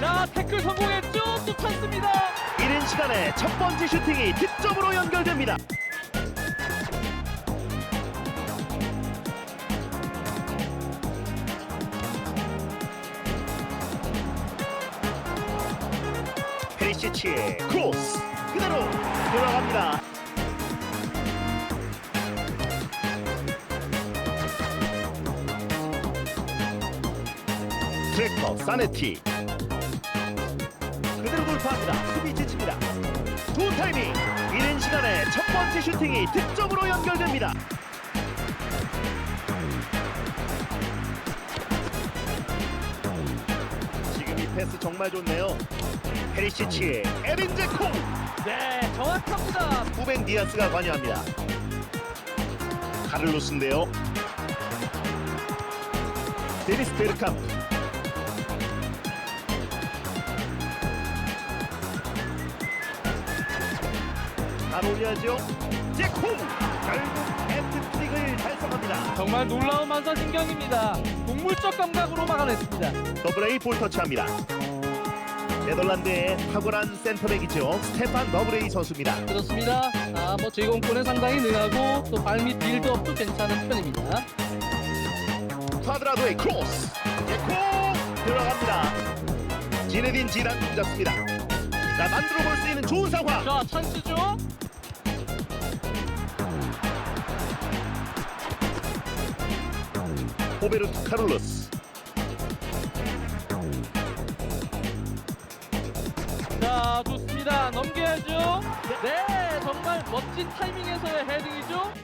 자 태클 성공했죠? 또 찬스입니다. 이른 시간에 첫 번째 슈팅이 득점으로 연결됩니다. 페리시치의 크로스 그대로 돌아갑니다. 트래커 사네티 그대로 돌파합니다. 수비 지칩니다. 좋은 타이밍. 이른 시간에 첫 번째 슈팅이 득점으로 연결됩니다. 지금 이 패스 정말 좋네요. 페리시치의 에린 제코 네, 정확합니다. 후벤 디아스가 관여합니다. 카를로스인데요. 데니스 베르캄 잘 올려야죠. 제코 결국 해트트릭을 달성합니다. 정말 놀라운 만사신경입니다. 동물적 감각으로 막아냈습니다. 더블 A 볼 터치합니다. 네덜란드의 탁월한 센터백이죠. 스테판 더블 A 선수입니다. 그렇습니다. 아, 뭐 제공권에 상당히 능하고 또 발밑 빌드업도 괜찮은 편입니다. 쿼드라도의 크로스 제코 들어갑니다. 지네딘 지단 잡습니다. 자 만들어 볼 수 있는 좋은 상황. 자, 찬스죠? 호베르트 카를로스 자, 좋습니다. 넘겨야죠. 네, 정말 멋진 타이밍에서의 헤딩이죠.